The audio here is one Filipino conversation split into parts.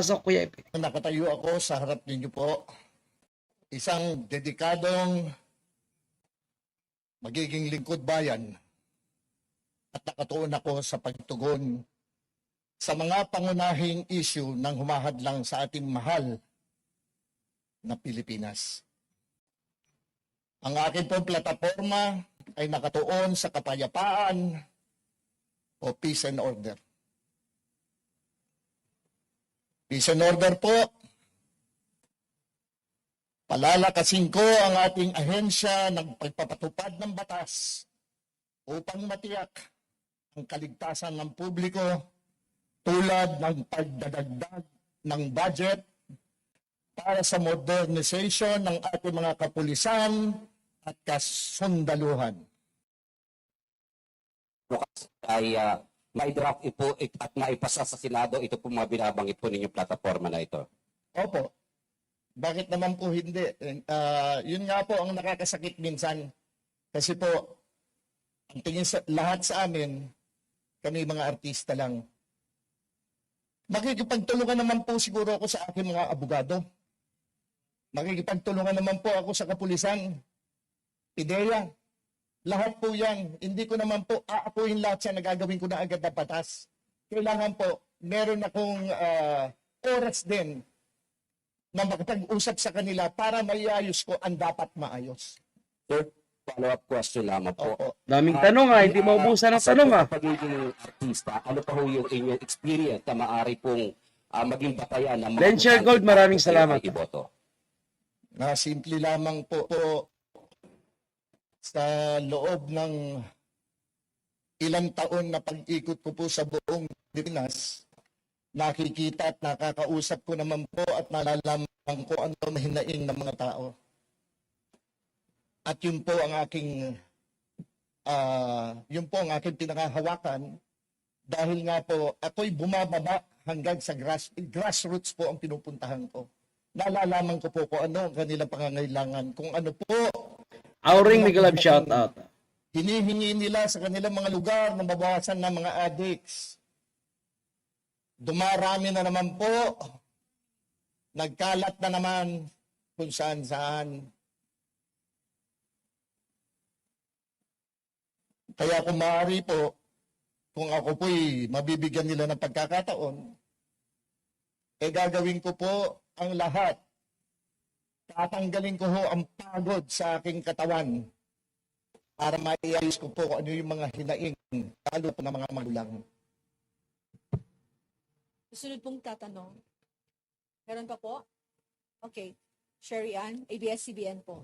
Pasok, Kuya Epe. Nakatayo ako sa harap ninyo po. Isang dedikadong magiging lingkod bayan at nakatuon ako sa pagtugon sa mga pangunahing issue ng humahadlang sa ating mahal na Pilipinas. Ang aking pong plataforma ay nakatuon sa kapayapaan o peace and order. Peace and order po. Palalakasin ko ang ating ahensya ng pagpapatupad ng batas upang matiyak ang kaligtasan ng publiko tulad ng pagdadagdag ng budget para sa modernization ng ating mga kapulisan at kasundaluhan. bukas ay uh, ma-draft ipo it- at maipasa sa Senado ito po mga binabanggit po ninyong plataforma na ito. Opo. Bakit naman po hindi? Ah, yun nga po ang nakakasakit minsan. Kasi po, ang tingin sa lahat sa amin, kami mga artista lang. Makikipagtulungan naman po siguro ako sa aking mga abogado. Makikipagtulungan naman po ako sa kapulisan. Pideya. Lahat po yan. Hindi ko naman po aapuin lahat yan na gagawin ko na agad na batas. Kailangan po, meron akong ah, oras din na makapag-usap sa kanila para maiayos ko ang dapat maayos. Sir, follow-up question lamang po. Opo. Daming tanong ah, hindi maubusan ng Sa tanong ah. pagiging artista, ano pa ho yung inyong experience na maaari pong ah, maging batayan ng mga Lencher botante Gold, maraming salamat. iboto? Na simple lamang po, po sa loob ng ilang taon na pag-ikot ko po sa buong Pilipinas, nakikita at nakakausap ko naman po at nalalaman ko ano mahinaing ng mga tao. At yun po ang aking ah yun po ang aking pinakahawakan dahil nga po ako'y bumababa hanggang sa grass, grassroots po ang pinupuntahan ko. Nalalaman ko po kung ano ang kanilang pangangailangan, kung ano po Auring Miguel shout out. hinihingi nila sa kanilang mga lugar na mabawasan ng mga addicts. Dumarami na naman po. Nagkalat na naman kung saan saan. Kaya kung maaari po, kung ako po'y mabibigyan nila ng pagkakataon, eh gagawin ko po ang lahat. Tatanggalin ko ho ang pagod sa aking katawan para maiayos ko po kung ano yung mga hinaing, lalo po ng mga magulang. Susunod pong tatanong. Meron pa po? Okay. Sherry Ann, ABS-CBN po.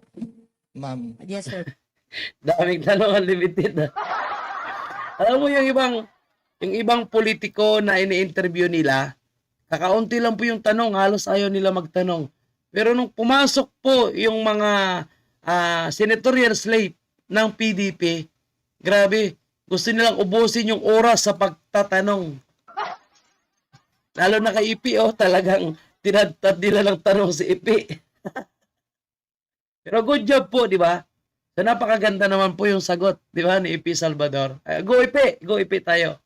Ma'am, Yes, sir. Daming tanong unlimited ah. Alam mo yung ibang yung ibang politiko na ini-interview nila, kakaunti lang po yung tanong, halos ayaw nila magtanong. Pero nung pumasok po yung mga ah, senatorial slate ng PDP, grabe, gusto nilang ubusin yung oras sa pagtatanong. Lalo na kay Ipi, oh, talagang tinadtad nila ng tanong si Ipi. Pero good job po, di ba? So napakaganda naman po yung sagot, di ba, ni Ipi Salvador. Eh, go Ipi, go Ipi tayo.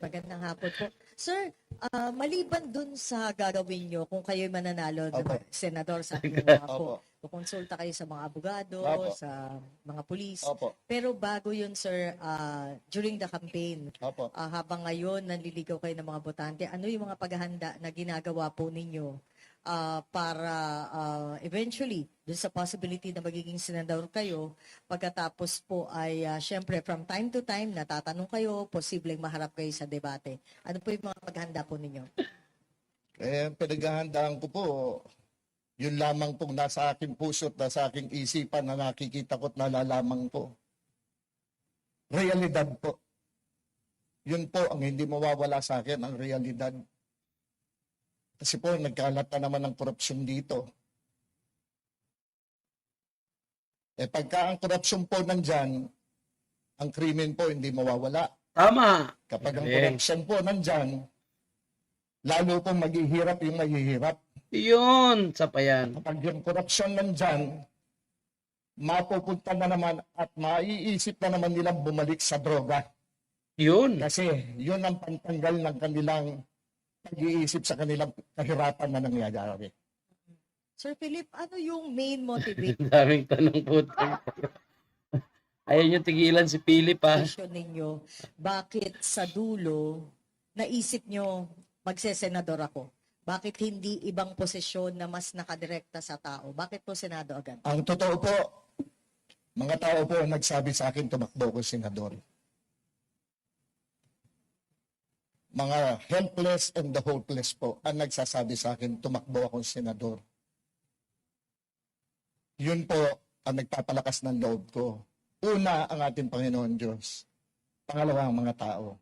Magandang hapon po. Sir, ah, maliban dun sa gagawin nyo kung kayo'y mananalo ng Opo. senador sa mga po, Opo. kukonsulta kayo sa mga abogado, Opo. sa mga pulis. opo, Pero bago yun, sir, ah, during the campaign, opo. ah, habang ngayon nanliligaw kayo ng mga botante, ano yung mga paghahanda na ginagawa po ninyo ah, para ah, eventually, dun sa possibility na magiging senador kayo, pagkatapos po ay ah, syempre from time to time natatanong kayo, posibleng maharap kayo sa debate. Ano po yung mga paghahanda po ninyo? Eh, pinaghahandaan ko po, yun lamang pong nasa aking puso at nasa aking isipan na nakikita ko at nalalaman po. Realidad po. Yun po ang hindi mawawala sa akin, ang realidad. Kasi po, nagkalat na naman ng korupsyon dito. Eh pagka ang korupsyon po nandyan, ang krimen po hindi mawawala. Tama. Kapag ang korupsyon po nandyan, lalo pong maghihirap yung mahihirap. Yun, sa pa yan. Kapag yung korupsyon nandyan, mapupunta na naman at maiisip na naman nilang bumalik sa droga. Yun. Kasi yun ang pantanggal ng kanilang pag-iisip sa kanilang kahirapan na nangyayari. Sir Philip, ano yung main motivation Ang daming tanong po. Ayaw nyo tigilan si Philip ha. ninyo? Bakit sa dulo naisip nyo magsesenador ako? Bakit hindi ibang posisyon na mas nakadirekta sa tao? Bakit po Senado agad? Ang totoo po, mga tao po ang nagsabi sa akin tumakbo ko senador. Mga helpless and the hopeless po ang nagsasabi sa akin tumakbo akong senador. Yun po ang nagpapalakas ng loob ko. Una, ang ating Panginoon Diyos. Pangalawa, ang mga tao.